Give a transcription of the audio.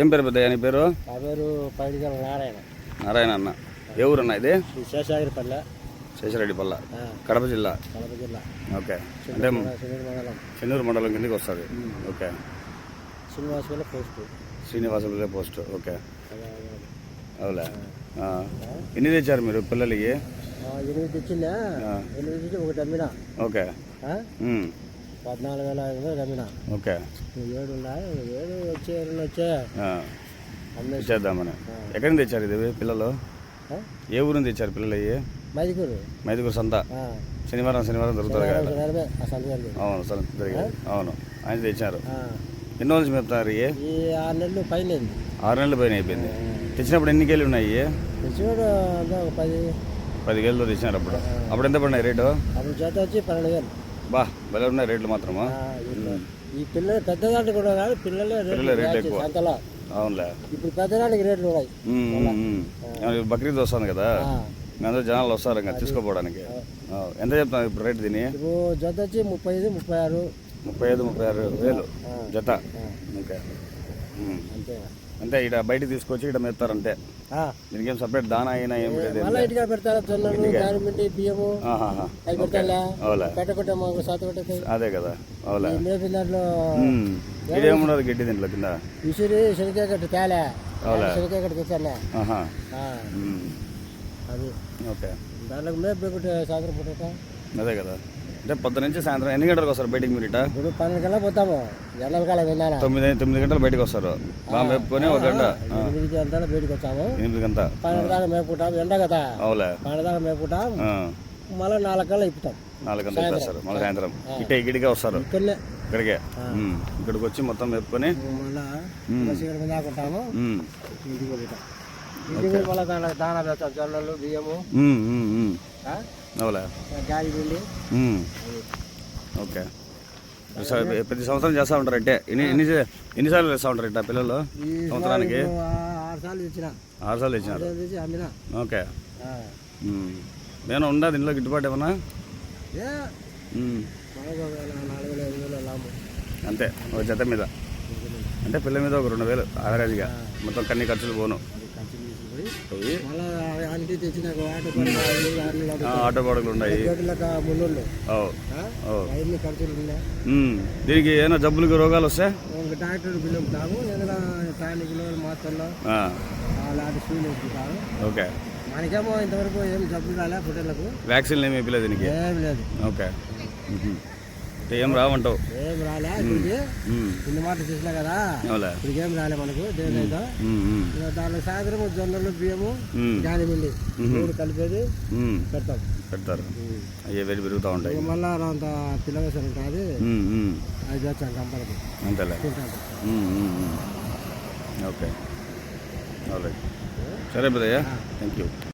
ఏం పేరు పెద్దయ్య నీ పేరు? నా పేరు పైడిగల నారాయణ. నారాయణ అన్న. ఏ ఊరు అన్న ఇది శేషాగిరిపల్లె శేషరెడ్డిపల్ల కడప జిల్లా? కడప జిల్లా. ఓకే. అంటే చెన్నూరు మండలం కిందకి వస్తుంది. Okay. Srinivasapalli post. Srinivasapalli post. Okay. అవులే. ఎన్ని తెచ్చారు మీరు పిల్లలకి? ఎనిమిది తెచ్చిందా. ఎనిమిది తెచ్చి ఒకటి అమ్మినా? ఓకే. పద్నాలుగు వేల ఐదు వందలు అమ్మినా ఓకే ఏడు ఉన్నాయి ఏడు వచ్చే రెండు వచ్చే. ఇచ్చేద్దామని. ఎక్కడి నుంచి తెచ్చారు ఇది? పిల్లలు? ఏ ఊరు నుంచి తెచ్చారు పిల్లలు అయ్యి? మైదుకూరు. మైదుగురు సంత. శనివారం శనివారం కదా. సంతకానికి అవును సంత జరిగేది. అవును. ఆయన తెచ్చారు. ఎన్ని రోజులు ఈ ఆరు నెలలు పైన. ఆరు నెలల పైన అయిపోయింది. తెచ్చినప్పుడు ఎన్ని కేలు ఉన్నాయి పది పది. కేలతో తెచ్చినారు అప్పుడు. అప్పుడు ఎంత పడినాయి రేటు? అప్పుడు చేత వచ్చి పన్నెండు వేలు. బా భలే ఉన్నాయి రేట్లు మాత్రమా? ఈ- పిల్లలు పెద్దదాంట్లో కూడా కాదు పిల్లలే రేట్లు ఎక్కువ. అవునులే. ఇప్పుడు పెద్దదానికి రేట్లు ఉన్నాయి. బక్రీద్ వస్తుంది కదా. అందరూ జనాలు వస్తారు ఇంకా తీసుకోపోవడానికి. ఎంత చెప్తాను ఇప్పుడు రేట్ దీని జత వచ్చి ముప్పై ఐదు ముప్పై ఆరు. ముప్పై ఐదు ముప్పై ఆరు వేలు. జత. ఓకే. ఉమ్. అంతే అంటే ఇక్కడ బయటికి తీసుకొచ్చి ఇక్కడ మెత్తారంటే ఆ. దీనికి ఏం సపరేట్ దానా అయినా ఏం లేదు. అదే కదా. అవులే. ఇదేముండదు గడ్డి దీంట్లో కింద. విసిరి శనకాయ కట్టు తేలే. అవులే. శనకాయ ఆ, ఉమ్. అది. ఓకే. దాంట్లో మేపు పూట అదే కదా. అంటే పొద్దు నుంచి సాయంత్రం ఎన్ని గంటలకు వస్తారు బయటికి మీరు ఇట? ఇప్పుడు పన్నెండు కల్లా పోతాము. ఎండల కాలం విన్నానా? తొమ్మిది తొమ్మిది గంటలు బయటకు వస్తారు. బాగా మేపుకొని ఒక గంట. ఎనిమిదికి అంతా బయటకు వచ్చాము. ఎనిమిది గంట. పన్నెండు దాకా మేపుకుంటాం. ఎండ కదా. అవులే. పన్నెండు దాకా మేపుకుంటాం. మళ్ళీ నాలుగు కల్లా ఇప్పుతాం. నాలుగు గంటలకు వస్తారు. మళ్ళీ సాయంత్రం. ఇటే ఇక్కడికే వస్తారు. ఇక్కడనే. ఇక్కడికే. ఇక్కడికి వచ్చి మొత్తం మేపుకొని మళ్ళీ దాని దానా జొన్నలు బియ్యము. గాలి పిండి. ఓకే. సరే, ప్రతి సంవత్సరం చేస్తూ ఉంటారు అంటే. ఎన్ని ఎన్ని ఎన్నిసార్లు చేస్తూ ఉంటారు ఇట్లా పిల్లలు? సంవత్సరానికి? ఆరు సార్లు తెచ్చిన. ఆరు అమ్మినా. ఓకే. ఏమైనా ఉందా దీనిలో గిట్టుబాటు ఏమన్నా? అంతే ఒక జత మీద. అంటే పిల్ల మీద ఒక రెండు వేలు ఆవరేజ్గా మొత్తం కన్ని ఖర్చులు పోను. పోయి మళ్ళీ ఆంటీ తెచ్చినాక ఆటో ఆటో ఉన్నాయి. ఖర్చులు. దీనికి ఏమైనా జబ్బులకి రోగాలు వస్తే? ఒక డాక్టర్ పిలుపుతాము టానిక్లు మాత్రలు అలాంటి స్కూల్ వేసుకుంటాము. ఓకే. మనకేమో ఇంతవరకు ఏం జబ్బులు రాలే ఫుటర్లకు వ్యాక్సిన్లు ఏమి ఇవ్వలేదు దీనికి? ఏం లేదు. ఓకే. ఏం రావంటావు ఏం రాలే. ఇన్ని మాటలు చేసినా కదా ఇప్పటికి ఏం రాలే మనకు దేనితో దాంట్లో సాయంత్రం జొన్నలు బియ్యము గాలిమిండి మూడు కలిపేది. పెడతాం. పెడతారు. అయ్యే వేడి పెరుగుతూ ఉంటాయి. మళ్ళా అంత పిల్లవేసారు ఉమ్. అది తెచ్చాం కంపలకి అంతేలే. ఓకే. సరే పెద్దయ్య థ్యాంక్ యూ